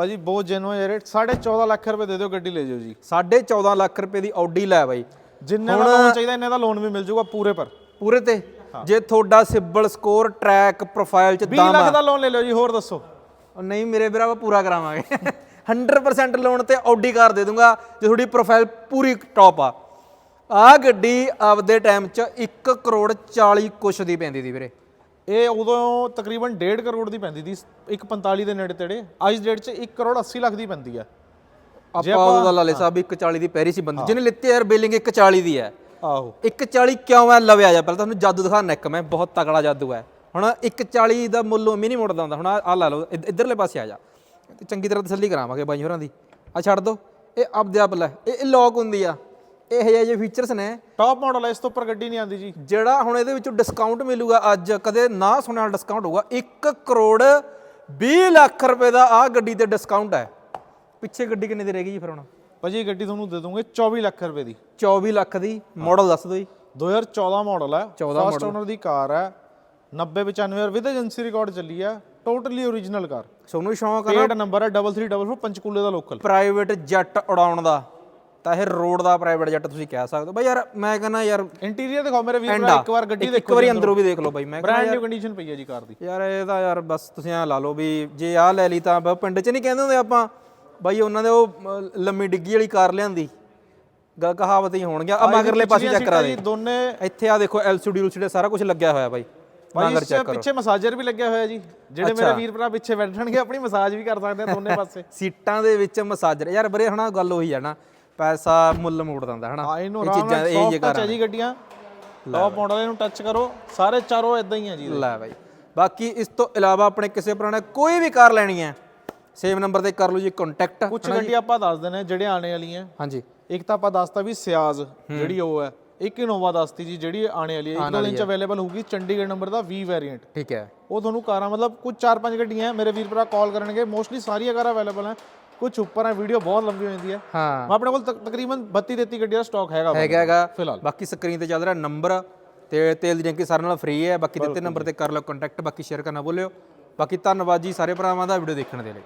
ਭਾਜੀ ਬਹੁਤ ਜੈਨੂਇਨ ਰੇਟ 14.5 ਲੱਖ ਰੁਪਏ ਦੇ ਦਿਓ ਗੱਡੀ ਲੈ ਜਾਓ ਜੀ। 14.5 ਲੱਖ ਰੁਪਏ ਦੀ ਆਡੀ ਲੈ ਬਾਈ। ਜਿੰਨੇ ਦਾ ਲੋਨ ਚਾਹੀਦਾ ਇੰਨੇ ਦਾ ਲੋਨ ਵੀ ਮਿਲ ਜਾਊਗਾ ਪੂਰੇ ਪਰ। ਪੂਰੇ ਤੇ? ਜੇ ਤੁਹਾਡਾ ਸਿਬਲ ਸਕੋਰ ਟਰੈਕ ਪ੍ਰੋਫਾਈਲ ਚ 20 ਦਮ ਲੱਖ ਦਾ ਲੋਨ ਲੈ ਲਿਓ ਜੀ ਹੋਰ ਦੱਸੋ। ਨਹੀਂ ਮੇਰੇ ਵੀਰਾ ਆਪਾਂ ਪੂਰਾ ਕਰਾਵਾਂਗੇ। 100% ਲੋਨ ਤੇ ਆਡੀ ਕਾਰ ਦੇ ਦੂੰਗਾ ਜੇ ਤੁਹਾਡੀ ਪ੍ਰੋਫਾਈਲ ਪੂਰੀ ਟੌਪ ਆ। ਆ ਗੱਡੀ ਆਪਦੇ ਟਾਈਮ ਚ 1 ਕਰੋੜ 40 ਕੁਛ ਦੀ ਪੈਂਦੀ ਦੀ ਵੀਰੇ। ਇਹ ਉਦੋਂ ਤਕਰੀਬਨ 1.5 ਕਰੋੜ ਦੀ ਪੈਂਦੀ ਸੀ 145 ਦੇ ਨੇੜੇ ਤੇੜੇ। ਅੱਜ ਡੇਟ 'ਚ 1 ਕਰੋੜ 80 ਲੱਖ ਦੀ ਪੈਂਦੀ ਆ। ਆਪਾਂ ਉਹਦਾ ਲਾਲੇ ਸਾਹਿਬ 140 ਦੀ ਪੈਰੀ ਸੀ ਬੰਦੀ। ਜਿਹਨੇ ਲਿੱਤੀ ਯਾਰ ਬਿਲਿੰਗ 140 ਦੀ ਹੈ। ਆਹੋ। 140 ਕਿਉਂ ਹੈ ਲਵੇ ਆ ਜਾ। ਪਹਿਲਾਂ ਤੁਹਾਨੂੰ ਜਾਦੂ ਦਿਖਾਣਾ ਇੱਕ ਮੈਂ। ਬਹੁਤ ਤਕੜਾ ਜਾਦੂ ਹੈ। ਹੁਣ 140 ਦਾ ਮੁੱਲ ਮਿਨੀ ਮੋੜਦਾ ਹੁੰਦਾ। ਹੁਣ ਆ ਲਾ ਲਓ। ਇੱਧ- ਇੱਧਰਲੇ ਪਾਸੇ ਆ ਜਾ। ਤੇ ਚੰਗੀ ਤਰ੍ਹਾਂ ਤਸੱਲੀ ਕਰਾਵਾਂਗੇ ਬਾਈ ਹੋਰਾਂ ਦੀ। ਆ ਛੱਡ ਦੋ। ਇਹ ਆਪਦੇ ਆਪ ਲੈ। ਇਹ ਲੌਕ ਹੁੰਦੀ ਆ। ਇਹ ਜਿਹੇ ਜਿਹੇ ਫੀਚਰਸ ਨੇ। ਟੌਪ ਮਾਡਲ ਹੈ ਇਸ ਤੋਂ ਉੱਪਰ ਗੱਡੀ ਨਹੀਂ ਆਉਂਦੀ ਜੀ। ਜਿਹੜਾ ਹੁਣ ਇਹਦੇ ਵਿੱਚੋਂ ਡਿਸਕਾਊਂਟ ਮਿਲੂਗਾ ਅੱਜ ਕਦੇ ਨਾ ਸੁਣਿਆ ਡਿਸਕਾਊਂਟ ਹੋਊਗਾ। 1 ਕਰੋੜ 20 ਲੱਖ ਰੁਪਏ ਦਾ ਆ ਗੱਡੀ ਤੇ ਡਿਸਕਾਊਂਟ ਹੈ। ਪਿੱਛੇ ਗੱਡੀ ਕਿੰਨੇ ਦੀ ਰਹੇਗੀ ਜੀ ਫਿਰ ਹੁਣ? ਭਾਜੀ ਗੱਡੀ ਤੁਹਾਨੂੰ ਦੇ ਦੂੰਗੇ 24 ਲੱਖ ਰੁਪਏ ਦੀ। 24 ਲੱਖ ਦੀ ਮਾਡਲ ਦੱਸ ਦਿਓ ਜੀ। 2014 ਮਾਡਲ ਹੈ 14 ਫਸਟ ਓਨਰ ਦੀ ਕਾਰ ਹੈ 90 95 ਵਿਦ ਏਜੰਸੀ ਰਿਕਾਰਡ ਚੱਲੀ ਹੈ ਟੋਟਲੀ ਓਰੀਜਨਲ ਕਾਰ। ਸੋਨੂੰ ਸ਼ੌਂਕ ਆ ਪੇਡ ਨੰਬਰ ਹੈ 3344 ਪੰਚਕੂਲੇ ਦਾ ਲੋਕਲ ਪ੍ਰਾਈਵੇਟ ਜੈਟ ਉਡਾਉਣ ਦਾ। ਤਾਂ ਇਹ ਰੋਡ ਦਾ ਪ੍ਰਾਈਵੇਟ ਜੈਟ ਤੁਸੀਂ ਕਹਿ ਸਕਦੇ ਹੋ। ਬਈ ਯਾਰ ਮੈਂ ਕਹਿੰਦਾ ਯਾਰ ਇੰਟੀਰੀਅਰ ਦਿਖਾਓ ਮੇਰੇ ਵੀਰ ਭਰਾ ਆ ਇੱਕ ਵਾਰ ਗੱਡੀ ਇੱਕ ਦੇਖੋ ਵਾਰੀ ਅੰਦਰੋਂ। ਵੀ ਦੇਖ ਲਓ ਬਾਈ ਮੈਂ ਬ੍ਰਾਂਡ ਨਿਊ ਕੰਡੀਸ਼ਨ ਪਈ ਹੈ ਜੀ ਕਾਰ ਦੀ। ਯਾਰ ਇਹ ਤਾਂ ਯਾਰ ਬਸ ਤੁਸੀਂ ਆ ਲਾ ਲਓ ਵੀ ਜੇ ਆਹ ਲੈ ਲਈ ਤਾਂ ਪਿੰਡ 'ਚ ਨਹੀਂ ਕਹਿੰਦੇ ਹੁੰਦੇ ਆਪਾਂ। ਬਾਈ ਉਹਨਾਂ ਦੇ ਉਹ ਲੰਮੀ ਡਿੱਗੀ ਵਾਲੀ ਕਾਰ ਲਿਆਂਦੀ। ਗ ਕਹਾਵਤ ਹੀ ਹੋਣਗੀਆਂ। ਆ ਮਗਰਲੇ ਪਾਸੇ ਚੈੱਕ ਕਰਾ ਦੇ ਦੋਨੇ ਇੱਥੇ ਆ ਦੇਖੋ ਐਲਸੀਡੀ ਉਲਸੀਡੀ ਸਾਰਾ ਕੁਝ ਲੱਗਿਆ ਹੋਇਆ ਬਾਈ। ਮਗਰ ਚੈੱਕ ਕਰੋ ਪਿੱਛੇ ਮਸਾਜਰ ਵੀ ਲੱਗਿਆ ਹੋਇਆ ਜੀ। ਜਿਹੜੇ ਮੇਰੇ ਵੀਰ ਭਰਾ ਪਿੱਛੇ ਬੈਠਣਗੇ ਆਪਣੀ ਮਸਾਜ ਵੀ ਕਰ ਸਕਦੇ ਆ ਦੋਨੇ [LAUGHS] ਪਾਸੇ। ਸੀਟਾਂ ਦੇ ਵਿੱਚ ਮਸਾਜਰ ਯਾਰ ਬਰੇ ਹਨਾ ਗੱਲ ਉਹੀ ਆ ਨਾ। ਪੈਸਾ ਮੁੱਲ ਮੋੜ ਦਿੰਦਾ ਹਨਾ? ਹਾਂ ਇਹਨੂੰ ਇਹ ਚੀਜ਼ਾਂ ਇਹ ਸੌਫਟ ਜੇ ਟੱਚ ਹੈ ਜੀ ਗੱਡੀਆਂ। ਟੌਪ ਮਾਡਲ ਇਹਨੂੰ ਟੱਚ ਕਰੋ ਸਾਰੇ ਚਾਰੋਂ ਇਦਾਂ ਹੀ ਆ ਜੀ ਲੈ ਬਾਈ। ਬਾਕੀ ਇਸ ਤੋਂ ਇਲਾਵਾ ਆਪਣੇ ਕਿਸੇ ਪੁਰਾਣੇ ਕੋਈ ਵੀ ਕਾਰ ਲੈਣੀ ਹੈ ਸੇਮ ਨੰਬਰ ਤੇ ਕਰ ਲਓ ਜੀ ਕੰਟੈਕਟ ਕੁਝ ਗੱਡੀ ਆਪਾਂ ਦੱਸ ਦਿੰਦੇ ਜਿਹੜੇ ਆਣੇ ਵਾਲੀਆਂ ਹਾਂਜੀ। ਇੱਕ ਤਾਂ ਆਪਾਂ ਦੱਸਤਾ ਵੀ ਸਿਆਜ਼ ਜਿਹੜੀ ਉਹ ਹੈ। ਇੱਕ ਇਨੋਵਾ ਦੱਸਤੀ ਜੀ ਜਿਹੜੀ ਆਣੇ ਵਾਲੀ ਹੈ। ਇੱਕ ਦੋ ਦਿਨ ਚ ਅਵੇਲੇਬਲ ਹੋਊਗੀ ਚੰਡੀਗੜ੍ਹ ਨੰਬਰ ਦਾ 20 ਵੈਰੀਐਂਟ ਠੀਕ ਹੈ। ਉਹ ਤੁਹਾਨੂੰ ਕਾਰਾਂ ਮਤਲਬ ਕੁਝ 4-5 ਗੱਡੀਆਂ ਹੈ। ਮੇਰੇ ਵੀਰ ਭਰਾ ਕਾਲ ਕਰਨਗੇ। ਮੋਸਟਲੀ ਸਾਰੀਆਂ ਕਾਰਾਂ ਅਵੇਲੇਬਲ ਹੈ। ਕੁਝ ਉੱਪਰ ਹੈ ਵੀਡੀਓ ਬਹੁਤ ਲੰਬੀ ਹੋ ਜਾਂਦੀ ਹੈ। ਹਾਂ। ਮੈਂ ਆਪਣੇ ਕੋਲ ਤਕ- ਤਕਰੀਬਨ 32-33 ਗੱਡੀਆਂ ਦਾ ਸਟਾਕ ਹੈਗਾ। ਹੈਗਾ ਹੈਗਾ। ਫਿਲਹਾਲ। ਬਾਕੀ ਸਕਰੀਨ ਤੇ ਚੱਲ ਰਿਹਾ ਨੰਬਰ ਤੇ ਤੇਲ ਦੀ ਟੈਂਕੀ ਸਾਰੇ ਨਾਲ ਫ੍ਰੀ ਹੈ। ਬਾਕੀ ਦਿੱਤੇ ਨੰਬਰ ਤੇ ਕਰ ਲਓ ਕੰਟੈਕਟ ਬਾਕੀ ਸ਼ੇਅਰ ਕਰਨਾ ਭੁੱਲਿਓ। ਬਾਕੀ ਧੰਨਵਾਦ ਜੀ ਸਾਰੇ ਭਰਾਵਾਂ ਦਾ ਵੀਡੀਓ ਦੇਖਣ ਦੇ ਲਈ।